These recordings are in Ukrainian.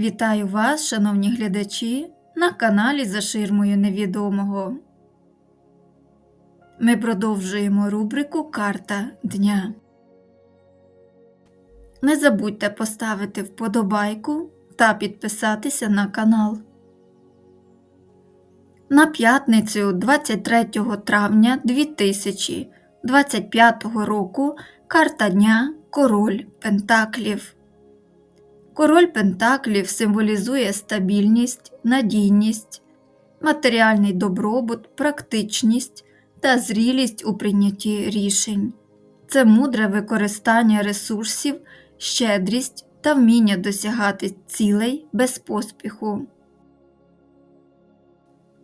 Вітаю вас, шановні глядачі, на каналі За ширмою невідомого. Ми продовжуємо рубрику Карта дня. Не забудьте поставити вподобайку та підписатися на канал. На п'ятницю 23 травня 2025 року карта дня Король Пентаклів. Король Пентаклів символізує стабільність, надійність, матеріальний добробут, практичність та зрілість у прийнятті рішень. Це мудре використання ресурсів, щедрість та вміння досягати цілей без поспіху.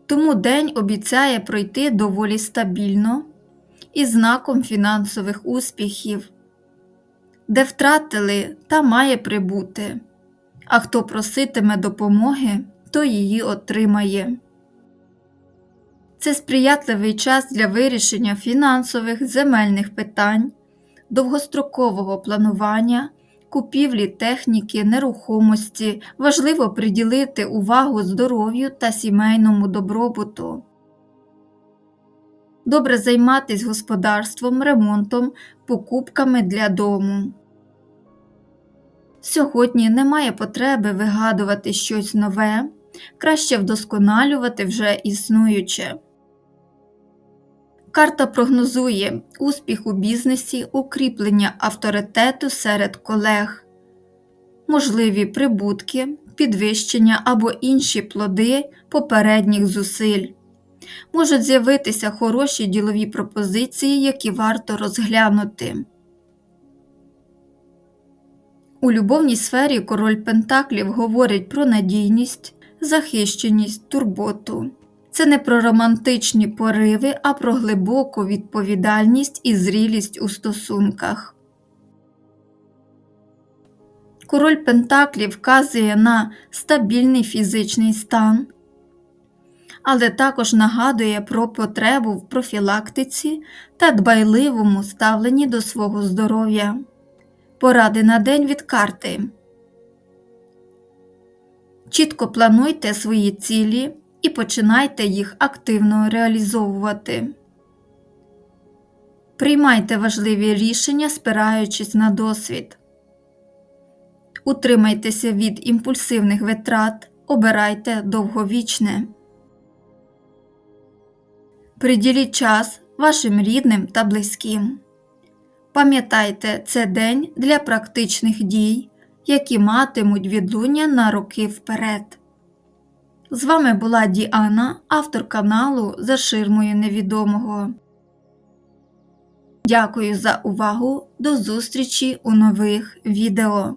Тому день обіцяє пройти доволі стабільно і знаком фінансових успіхів де втратили, та має прибути, а хто проситиме допомоги, то її отримає. Це сприятливий час для вирішення фінансових земельних питань, довгострокового планування, купівлі техніки, нерухомості, важливо приділити увагу здоров'ю та сімейному добробуту. Добре займатись господарством, ремонтом, покупками для дому. Сьогодні немає потреби вигадувати щось нове, краще вдосконалювати вже існуюче. Карта прогнозує успіх у бізнесі, укріплення авторитету серед колег, можливі прибутки, підвищення або інші плоди попередніх зусиль. Можуть з'явитися хороші ділові пропозиції, які варто розглянути. У любовній сфері король Пентаклів говорить про надійність, захищеність, турботу. Це не про романтичні пориви, а про глибоку відповідальність і зрілість у стосунках. Король Пентаклів вказує на стабільний фізичний стан, але також нагадує про потребу в профілактиці та дбайливому ставленні до свого здоров'я. Поради на день від карти. Чітко плануйте свої цілі і починайте їх активно реалізовувати. Приймайте важливі рішення, спираючись на досвід. Утримайтеся від імпульсивних витрат, обирайте довговічне. Приділіть час вашим рідним та близьким. Пам'ятайте, це день для практичних дій, які матимуть відлуння на роки вперед. З вами була Діана, автор каналу За ширмою невідомого. Дякую за увагу. До зустрічі у нових відео.